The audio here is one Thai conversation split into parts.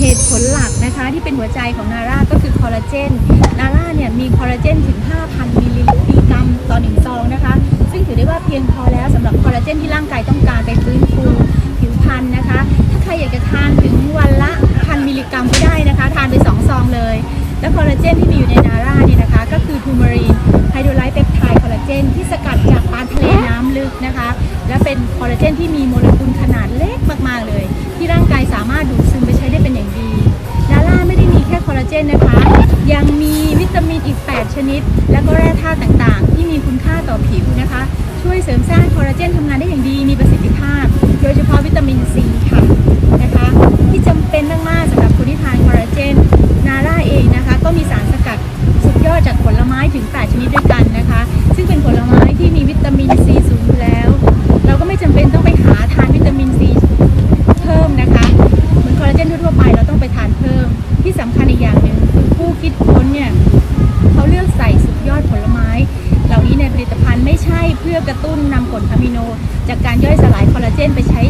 เหตุผลหลักนะคะที่เป็นหัวใจของนาร่าก็คือคอลลาเจน นาร่าเนี่ยมีคอลลาเจนถึง 5,000 มิลลิกรัมต่อหนึ่งซองนะคะ ซึ่งถือได้ว่าเพียงพอแล้วสำหรับคอลลาเจนที่ร่างกายต้องการไปฟื้นฟูผิวพรรณนะคะ ถ้าใครอยากจะทานถึงวันละพันมิลลิกรัมก็ได้นะคะ ทานไปสองซองเลย และคอลลาเจนที่มีอยู่ในนาร่าเนี่ยนะคะ ก็คือทูมารีนไฮโดรไลท์เปปไทด์คอลลาเจนที่สกัดจากปลาทะเลน้ำลึกนะคะ และเป็นคอลลาเจนที่มีโมเลกุลขนาดเล็กมากๆเลย ที่ร่างกายสามารถดูดซึมไปใช้ได้เป็น ยังมีวิตามินอีก 8 ชนิด และก็แร่ธาตุต่างๆ ที่มีคุณค่าต่อผิวนะคะ ช่วยเสริมสร้างคอลลาเจนทำงานได้อย่างดีมีประสิทธิภาพ โดยเฉพาะวิตามินซีค่ะนะคะ ที่จำเป็นมากๆสำหรับคนที่ทานคอลลาเจนนาร่าเองนะคะ ก็มีสารสกัดสุดยอดจากผลไม้ถึง 8 ชนิดด้วยกันนะคะ เพื่อกระตุ้นนำกรดอะมิโน จากการย่อยสลายคอลลาเจนไปใช้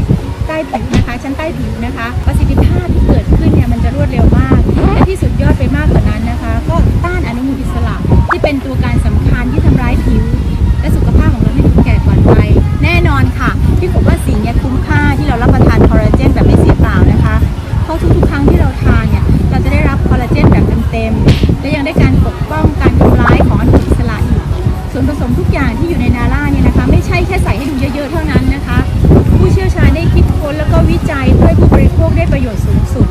ใต้ผิวนะคะ ชั้นใต้ผิวนะคะ ประสิทธิภาพที่เกิดขึ้นเนี่ยมันจะรวดเร็วมาก และที่สุดยอดไปมากกว่านั้นนะคะ ก็ต้านอนุมูลอิสระ ที่เป็นตัวการสำคัญที่ทำร้ายผิว และสุขภาพของเราให้ดูแก่ก่อนวัยแน่นอนค่ะ ที่ผมว่าสิ่งนี้คุ้มค่าที่เรารับประทาน ทุกอย่างที่อยู่ในนาร่าเนี่ยนะคะ ไม่ใช่แค่ใส่ให้ดูเยอะๆเท่านั้นนะคะ ผู้เชี่ยวชาญได้คิดค้นแล้วก็วิจัยเพื่อให้ผู้บริโภคได้ประโยชน์สูงสุด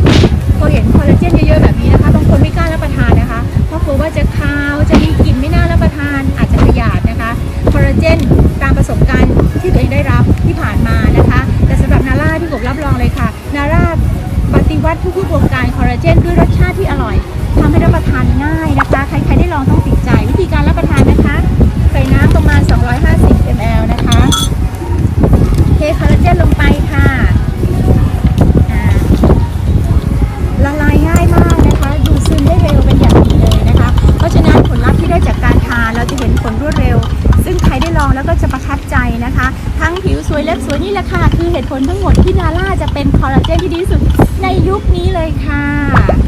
พอเห็นคอลลาเจนเยอะๆแบบนี้นะคะบางคนไม่กล้ารับประทานนะคะ เพราะกลัวว่าจะคาวจะมีกลิ่นไม่น่ารับประทาน อาจจะขยาดนะคะคอลลาเจนตามประสบการณ์ที่ตัวเองได้รับที่ผ่านมานะคะ แต่สำหรับนาร่าที่ผมรับรองเลยค่ะนาร่าปฏิวัติทุกๆวงการคอลลาเจนด้วยรสชาติที่อร่อยทำให้รับประทานง่าย จะประทับใจนะคะ ทั้งผิวสวยเล็บสวยนี่แหละค่ะ คือเหตุผลทั้งหมดที่นาร่าจะเป็นคอลลาเจนที่ดีที่สุดในยุคนี้เลยค่ะ